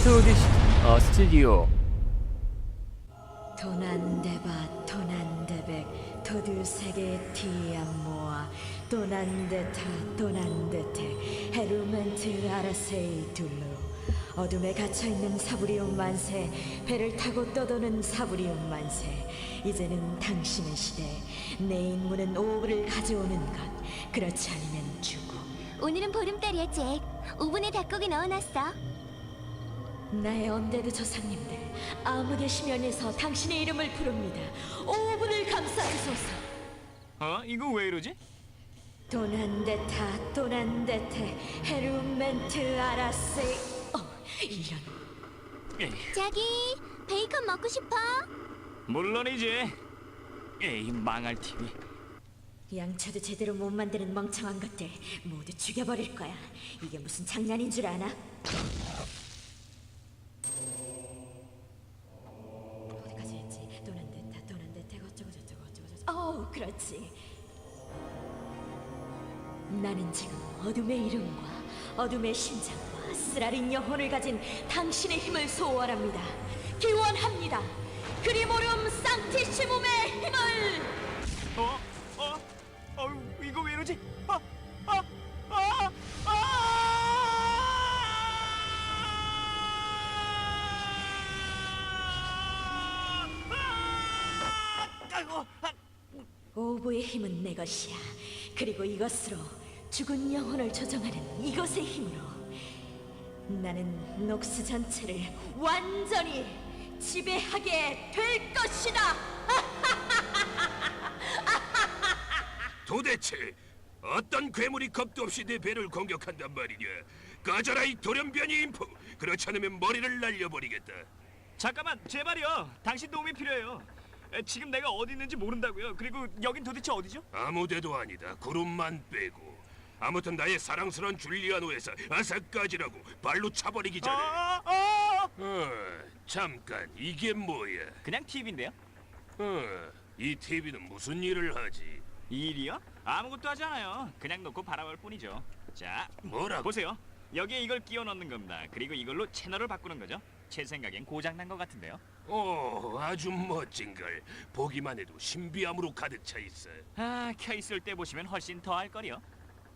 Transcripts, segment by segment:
시- 어, 스튜디오. 도난데바 도난데백 도들세계 디암모아 도난데타 도난데테 헤루멘트 아라세이 둘루. 어둠에 갇혀있는 사부리움 만세 배를 타고 떠도는 사부리움 만세. 이제는 당신의 시대 내 임무는 오브를 가져오는 것. 그렇지 않으면 죽음 오늘은 보름달이야, 잭. 오븐에 닭고기 넣어놨어. 나의 언데드 조상님들 아무의 심연에서 당신의 이름을 부릅니다 오분을 감싸주소서 어? 이거 왜 이러지? 도난데타 도난데테 헤루멘트 아라세 어 이런 에이, 자기, 베이컨 먹고 싶어? 물론이지. 에이 망할 TV. 양초도 제대로 못 만드는 멍청한 것들 모두 죽여버릴 거야 이게 무슨 장난인 줄 아나? 그렇지 나는 지금 어둠의 이름과 어둠의 심장과 쓰라린 영혼을 가진 당신의 힘을 소원합니다 기원합니다 그리모름 상티시몸의 힘을 어? 어? 어? 이거 왜 이러지? 아! 아! 아! 아! 아이고, 아, 오보의 힘은 내 것이야. 그리고 이것으로 죽은 영혼을 조정하는 이것의 힘으로 나는 녹스 전체를 완전히 지배하게 될 것이다. 도대체 어떤 괴물이 겁도 없이 내 배를 공격한단 말이냐? 꺼져라 이 돌연변이 인프! 그렇지 않으면 머리를 날려버리겠다. 잠깐만 제발요. 당신 도움이 필요해요. 에, 지금 내가 어디 있는지 모른다고요. 그리고 여긴 도대체 어디죠? 아무데도 아니다. 구름만 빼고. 아무튼 나의 사랑스러운 줄리아노에서 아사까지라고 발로 차버리기 전에. 아, 아! 어, 잠깐 이게 뭐야? 그냥 TV인데요. 어, 이 TV는 무슨 일을 하지? 일이요? 아무것도 하지 않아요. 그냥 놓고 바라볼 뿐이죠. 자, 뭐라고? 보세요. 여기에 이걸 끼워 넣는 겁니다. 그리고 이걸로 채널을 바꾸는 거죠. 제 생각엔 고장 난 것 같은데요. 오, 아주 멋진 걸. 보기만 해도 신비함으로 가득 차 있어. 아, 켜 있을 때 보시면 훨씬 더 할 거리요.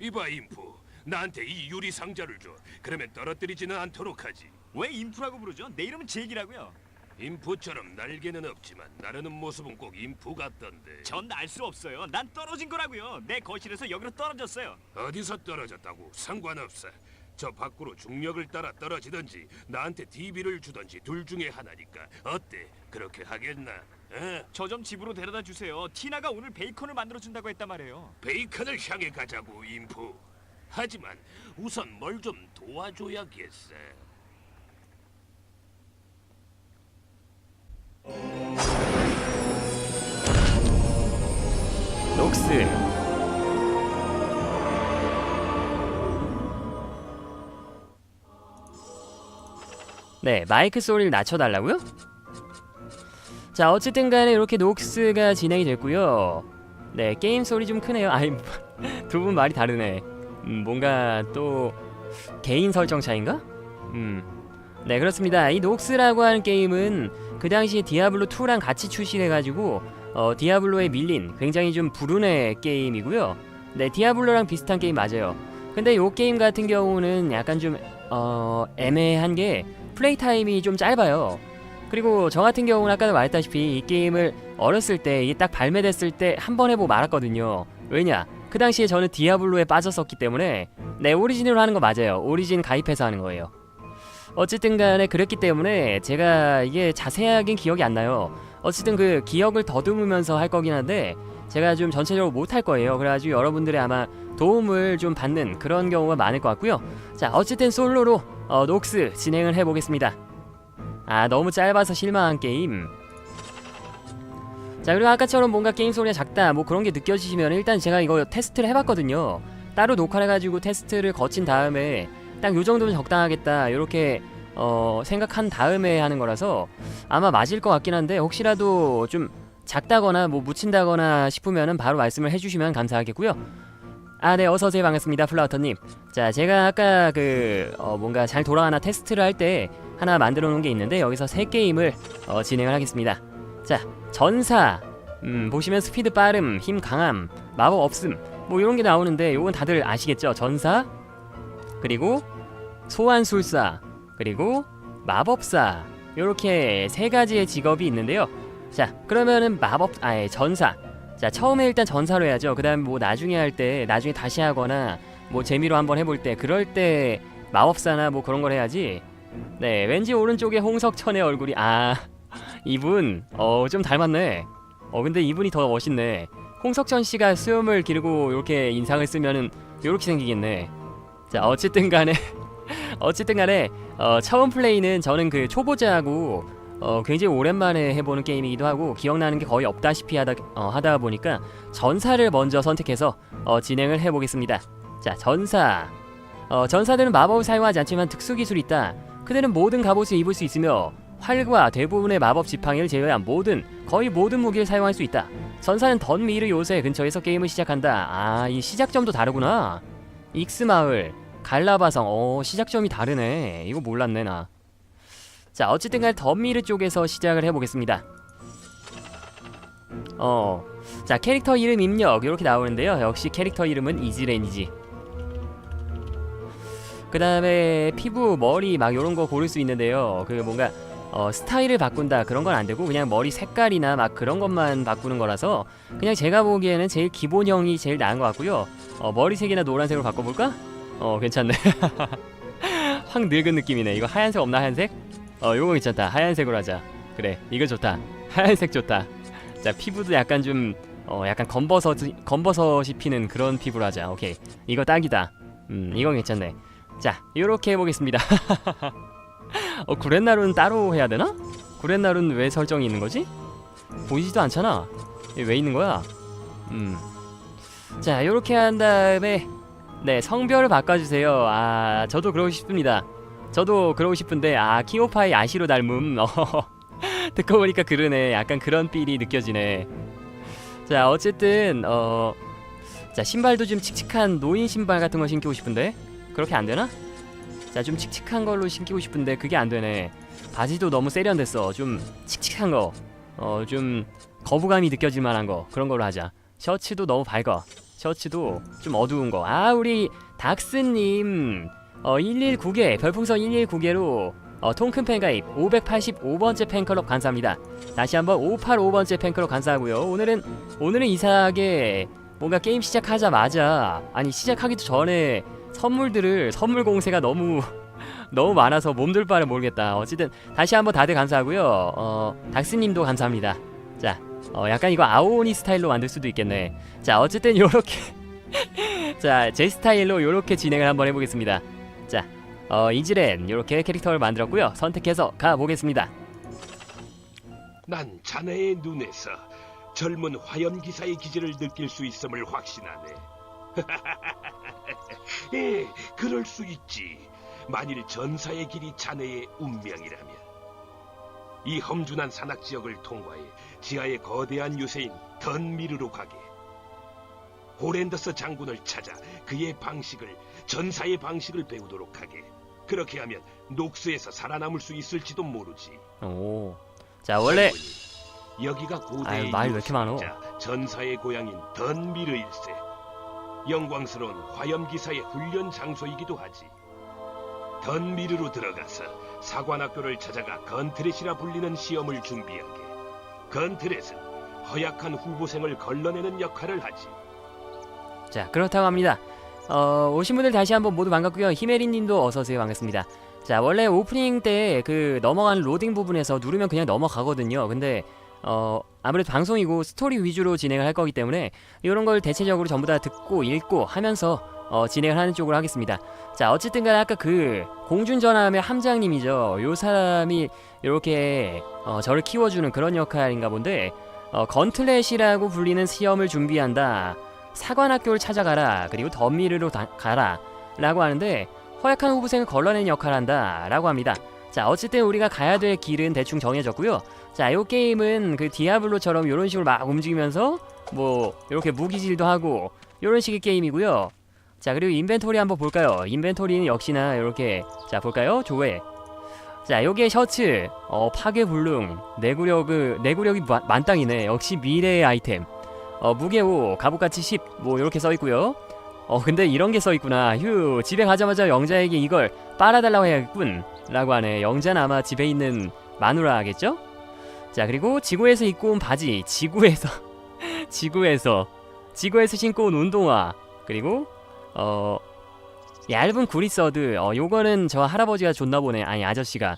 이봐 인프, 나한테 이 유리 상자를 줘. 그러면 떨어뜨리지는 않도록 하지. 왜 인프라고 부르죠? 내 이름은 잭이라고요. 인프처럼 날개는 없지만 나르는 모습은 꼭 인프 같던데. 전 알 수 없어요. 난 떨어진 거라고요. 내 거실에서 여기로 떨어졌어요. 어디서 떨어졌다고 상관없어. 저 밖으로 중력을 따라 떨어지든지 나한테 DB를 주든지 둘 중에 하나니까 어때? 그렇게 하겠나? 어? 저 좀 집으로 데려다 주세요. 티나가 오늘 베이컨을 만들어 준다고 했단 말이에요. 베이컨을 향해 가자고 인프. 하지만 우선 뭘 좀 도와줘야겠어. 녹스 네 마이크 소리를 낮춰달라고요? 자 어쨌든 간에 이렇게 녹스가 진행이 됐고요 네 게임 소리 좀 크네요 아이 두 분 말이 다르네 음, 뭔가 또 개인 설정 차인가? 음. 네 그렇습니다 이 녹스라고 하는 게임은 그 당시에 디아블로 2랑 같이 출시돼가지고 어, 디아블로에 밀린 굉장히 좀 불운의 게임이고요. 네, 디아블로랑 비슷한 게임 맞아요. 근데 요 게임 같은 경우는 약간 좀 어, 애매한 게 플레이 타임이 좀 짧아요. 그리고 저 같은 경우는 아까도 말했다시피 이 게임을 어렸을 때 이게 딱 발매됐을 때 한 번 해보고 말았거든요. 왜냐? 그 당시에 저는 디아블로에 빠졌었기 때문에 네 오리진으로 하는 거 맞아요. 오리진 가입해서 하는 거예요. 어쨌든 간에 그랬기 때문에 제가 이게 자세하긴 기억이 안 나요. 어쨌든 그 기억을 더듬으면서 할 거긴 한데 제가 좀 전체적으로 못 할 거예요. 그래가지고 여러분들의 아마 도움을 좀 받는 그런 경우가 많을 것 같고요. 자, 어쨌든 솔로로 어, 녹스 진행을 해보겠습니다. 아, 너무 짧아서 실망한 게임. 자, 그리고 아까처럼 뭔가 게임 소리가 작다, 뭐 그런 게 느껴지시면 일단 제가 이거 테스트를 해봤거든요. 따로 녹화를 해가지고 테스트를 거친 다음에 딱 요 정도면 적당하겠다, 이렇게 어, 생각한 다음에 하는 거라서 아마 맞을 것 같긴 한데 혹시라도 좀 작다거나 뭐 묻힌다거나 싶으면은 바로 말씀을 해주시면 감사하겠고요. 아, 네, 어서 오세요. 반갑습니다. 플라우터님. 자, 제가 아까 그 어, 뭔가 잘 돌아가나 테스트를 할 때 하나 만들어 놓은 게 있는데 여기서 세 게임을 어, 진행을 하겠습니다. 자, 전사. 음, 보시면 스피드 빠름, 힘 강함, 마법 없음. 뭐 이런 게 나오는데 요건 다들 아시겠죠? 전사. 그리고 소환술사. 그리고 마법사. 요렇게 세 가지의 직업이 있는데요. 자, 그러면은 마법 아예 전사. 자 처음에 일단 전사로 해야죠. 그 다음에 뭐 나중에 할 때 나중에 다시 하거나 뭐 재미로 한번 해볼 때 그럴 때 마법사나 뭐 그런 걸 해야지. 네 왠지 오른쪽에 홍석천의 얼굴이 아 이분 어 좀 닮았네. 어 근데 이분이 더 멋있네. 홍석천 씨가 수염을 기르고 이렇게 인상을 쓰면은 요렇게 생기겠네. 자 어쨌든 간에 어쨌든 간에 어 처음 플레이는 저는 그 초보자하고 어, 굉장히 오랜만에 해보는 게임이기도 하고 기억나는 게 거의 없다시피 하다, 어, 하다 보니까 전사를 먼저 선택해서 어, 진행을 해보겠습니다. 자, 전사. 어, 전사들은 마법을 사용하지 않지만 특수 기술이 있다. 그들은 모든 갑옷을 입을 수 있으며 활과 대부분의 마법 지팡이를 제외한 모든 거의 모든 무기를 사용할 수 있다. 전사는 던미르 요새 근처에서 게임을 시작한다. 아, 이 시작점도 다르구나. 익스 마을, 갈라바성. 어, 시작점이 다르네. 이거 몰랐네 나. 자 어쨌든 간에 덤미르 쪽에서 시작을 해보겠습니다. 어, 자 캐릭터 이름 입력 이렇게 나오는데요. 역시 캐릭터 이름은 이즈렌이지. 그 다음에 피부, 머리 막 이런 거 고를 수 있는데요. 그 뭔가 어, 스타일을 바꾼다 그런 건 안 되고 그냥 머리 색깔이나 막 그런 것만 바꾸는 거라서 그냥 제가 보기에는 제일 기본형이 제일 나은 것 같고요. 어, 머리색이나 노란색으로 바꿔볼까? 어 괜찮네. 확 늙은 느낌이네. 이거 하얀색 없나 하얀색? 어 요거 괜찮다. 하얀색으로 하자. 그래 이거 좋다. 하얀색 좋다. 자 피부도 약간 좀 어 약간 검버섯 검버섯이 피는 그런 피부로 하자. 오케이. 이거 딱이다. 음 이건 괜찮네. 자 요렇게 해보겠습니다. 어 구렛나루는 따로 해야 되나? 구렛나루는 왜 설정이 있는 거지? 보이지도 않잖아. 왜 있는 거야? 음자 요렇게 한 다음에 네 성별을 바꿔주세요. 아 저도 그러고 싶습니다 저도 그러고 싶은데 아 키오파이 아시로 닮음. 어, 듣고 보니까 그러네. 약간 그런 삘이 느껴지네. 자 어쨌든 어 자 신발도 좀 칙칙한 노인 신발 같은 거 신기고 싶은데? 그렇게 안 되나? 자 좀 칙칙한 걸로 신기고 싶은데 그게 안 되네. 바지도 너무 세련됐어. 좀 칙칙한 거 어 좀 거부감이 느껴질 만한 거. 그런 걸로 하자. 셔츠도 너무 밝아. 셔츠도 좀 어두운 거아 우리 닥스님 어 119개 별풍선 119개로 어, 통큰 팬가입 585번째 팬클럽 감사합니다. 다시 한번 585번째 팬클럽 감사하고요. 오늘은 오늘은 이상하게 뭔가 게임 시작하자마자 아니 시작하기도 전에 선물들을 선물 공세가 너무 너무 많아서 몸둘 바를 모르겠다. 어쨌든 다시 한번 다들 감사하고요. 어 닥스님도 감사합니다. 자, 어 약간 이거 아오니 스타일로 만들 수도 있겠네. 자, 어쨌든 요렇게 자, 제 스타일로 요렇게 진행을 한번 해보겠습니다. 자, 어, 이즈렌 이렇게 캐릭터를 만들었고요. 선택해서 가보겠습니다. 난 자네의 눈에서 젊은 화염 기사의 기질을 느낄 수 있음을 확신하네. 예, 그럴 수 있지. 만일 전사의 길이 자네의 운명이라면. 이 험준한 산악 지역을 통과해 지하의 거대한 요새인 던미르로 가게. 호렌더스 장군을 찾아 그의 방식을 전사의 방식을 배우도록 하게. 그렇게 하면 녹스에서 살아남을 수 있을지도 모르지. 오, 자 원래 여기가 고대의 말왜 이렇게 많어? 요새이자 전사의 고향인 던미르 일세. 영광스러운 화염기사의 훈련 장소이기도 하지. 던미르로 들어가서 사관학교를 찾아가 건트렛이라 불리는 시험을 준비하게. 건트렛은 허약한 후보생을 걸러내는 역할을 하지. 자 그렇다고 합니다. 어, 오신 분들 다시 한번 모두 반갑고요. 히메리님도 어서 오세요. 반갑습니다. 자 원래 오프닝 때 그 넘어가는 로딩 부분에서 누르면 그냥 넘어가거든요. 근데 어 아무래도 방송이고 스토리 위주로 진행을 할 거기 때문에 이런 걸 대체적으로 전부 다 듣고 읽고 하면서 어, 진행을 하는 쪽으로 하겠습니다. 자 어쨌든 간에 아까 그 공준전함의 함장님이죠. 요 사람이 이렇게 어, 저를 키워주는 그런 역할인가 본데 어, 건틀렛이라고 불리는 시험을 준비한다. 사관학교를 찾아가라. 그리고 덤미르로 다- 가라. 라고 하는데 허약한 후보생을 걸러내는 역할을 한다. 라고 합니다. 자 어쨌든 우리가 가야 될 길은 대충 정해졌고요. 자, 이 게임은 그 디아블로처럼 이런 식으로 막 움직이면서 뭐 이렇게 무기질도 하고 이런 식의 게임이고요. 자 그리고 인벤토리 한번 볼까요? 인벤토리는 역시나 이렇게 자 볼까요? 조회. 자 요게 셔츠, 어 파괴 불능, 내구력을 내구력이 마- 만땅이네. 역시 미래의 아이템. 어 무게 5, 갑옷가치 10, 뭐 이렇게 써 있고요. 어 근데 이런 게 써 있구나. 휴 집에 가자마자 영자에게 이걸 빨아달라고 해야겠군. 라고 하네. 영자는 아마 집에 있는 마누라겠죠? 자 그리고 지구에서 입고 온 바지, 지구에서 지구에서 지구에서 신고 온 운동화 그리고 어 얇은 구리서드 어 요거는 저 할아버지가 줬나 보네 아니 아저씨가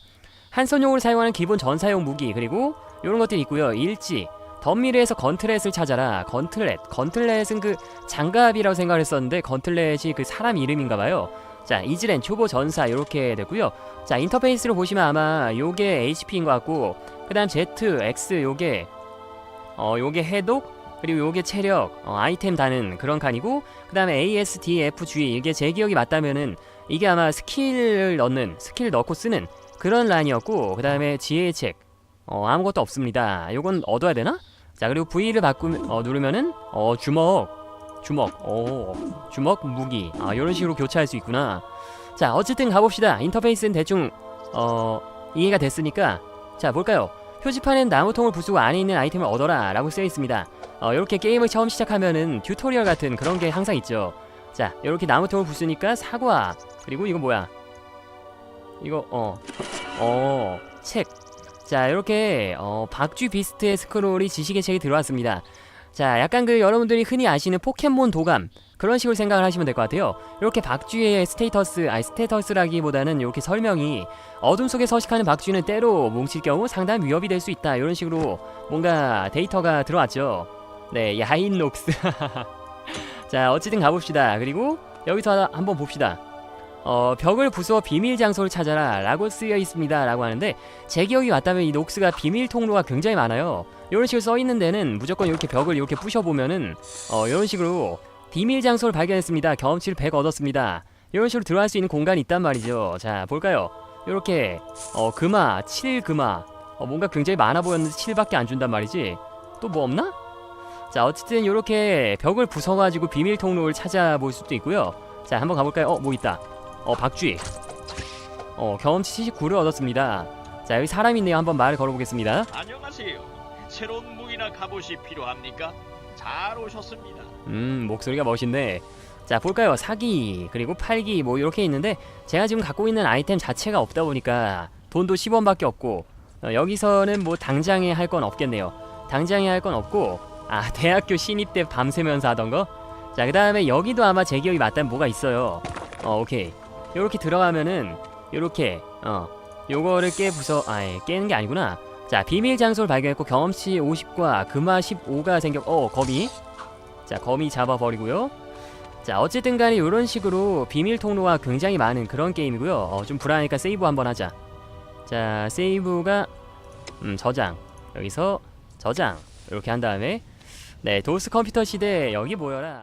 한손용으로 사용하는 기본 전사용 무기 그리고 요런 것들이 있고요 일지 덤미르에서 건틀렛을 찾아라. 건틀렛. 건틀렛은 그 장갑이라고 생각을 했었는데 건틀렛이 그 사람 이름인가 봐요. 자 이즈렌 초보 전사 요렇게 됐고요. 자 인터페이스로 보시면 아마 요게 HP인 것 같고 그 다음 Z, X 요게 어 요게 해독 그리고 요게 체력 어, 아이템 다는 그런 칸이고 그 다음에 A, S, D, F, G 이게 제 기억이 맞다면은 이게 아마 스킬을 넣는 스킬 넣고 쓰는 그런 라인이었고 그 다음에 지혜 책. 어, 아무것도 없습니다. 요건 얻어야 되나? 자 그리고 V를 바꾸 어, 누르면은 어 주먹 주먹 어 주먹 무기. 아 요런 식으로 교체할 수 있구나. 자 어쨌든 가봅시다. 인터페이스는 대충 어 이해가 됐으니까. 자 볼까요? 표지판엔 나무통을 부수고 안에 있는 아이템을 얻어라 라고 쓰여 있습니다. 어, 이렇게 게임을 처음 시작하면은 튜토리얼 같은 그런 게 항상 있죠. 자, 이렇게 나무통을 부수니까 사과. 그리고 이거 뭐야? 이거 어, 어, 책. 자, 이렇게 어, 박쥐 비스트의 스크롤이 지식의 책이 들어왔습니다. 자, 약간 그 여러분들이 흔히 아시는 포켓몬 도감 그런 식으로 생각을 하시면 될 것 같아요. 이렇게 박쥐의 스테이터스, 아니 스테이터스라기보다는 이렇게 설명이 어둠 속에 서식하는 박쥐는 때로 뭉칠 경우 상당한 위협이 될 수 있다. 이런 식으로 뭔가 데이터가 들어왔죠. 네, 야인 녹스. 자, 어쨌든 가봅시다. 그리고 여기서 한번 봅시다. 어, 벽을 부수어 비밀 장소를 찾아라 라고 쓰여 있습니다 라고 하는데 제 기억이 맞다면 이 녹스가 비밀 통로가 굉장히 많아요. 이런 식으로 써 있는 데는 무조건 이렇게 벽을 이렇게 부셔보면은 어, 이런 식으로 비밀 장소를 발견했습니다. 경험치를 100 얻었습니다. 이런 식으로 들어갈 수 있는 공간이 있단 말이죠. 자 볼까요? 이렇게 어, 금화 7 금화. 어, 뭔가 굉장히 많아 보였는데 7밖에 안 준단 말이지. 또 뭐 없나? 자 어쨌든 이렇게 벽을 부숴가지고 비밀 통로를 찾아볼 수도 있고요. 자 한번 가볼까요? 어 뭐 있다 어 박쥐 어 경험치 79를 얻었습니다. 자 여기 사람 있네요. 한번 말을 걸어보겠습니다. 안녕하세요. 새로운 무기나 갑옷이 필요합니까? 잘 오셨습니다. 음 목소리가 멋있네. 자 볼까요? 사기 그리고 팔기 뭐 이렇게 있는데 제가 지금 갖고 있는 아이템 자체가 없다 보니까 돈도 10원밖에 없고 어, 여기서는 뭐 당장에 할 건 없겠네요. 당장에 할 건 없고 아 대학교 신입 때 밤새면서 하던 거자 그 다음에 여기도 아마 제 기억이 맞다면 뭐가 있어요? 어 오케이 요렇게 들어가면은 요렇게 어 요거를 깨 부숴 아예 깨는 게 아니구나. 자 비밀 장소를 발견했고 경험치 50과 금화 15가 생겼 어 거미. 자 거미 잡아버리고요. 자 어쨌든 간에 이런 식으로 비밀 통로가 굉장히 많은 그런 게임이고요. 어, 좀 불안하니까 세이브 한번 하자. 자 세이브가 음 저장. 여기서 저장. 이렇게 한 다음에 네 도스 컴퓨터 시대 여기 모여라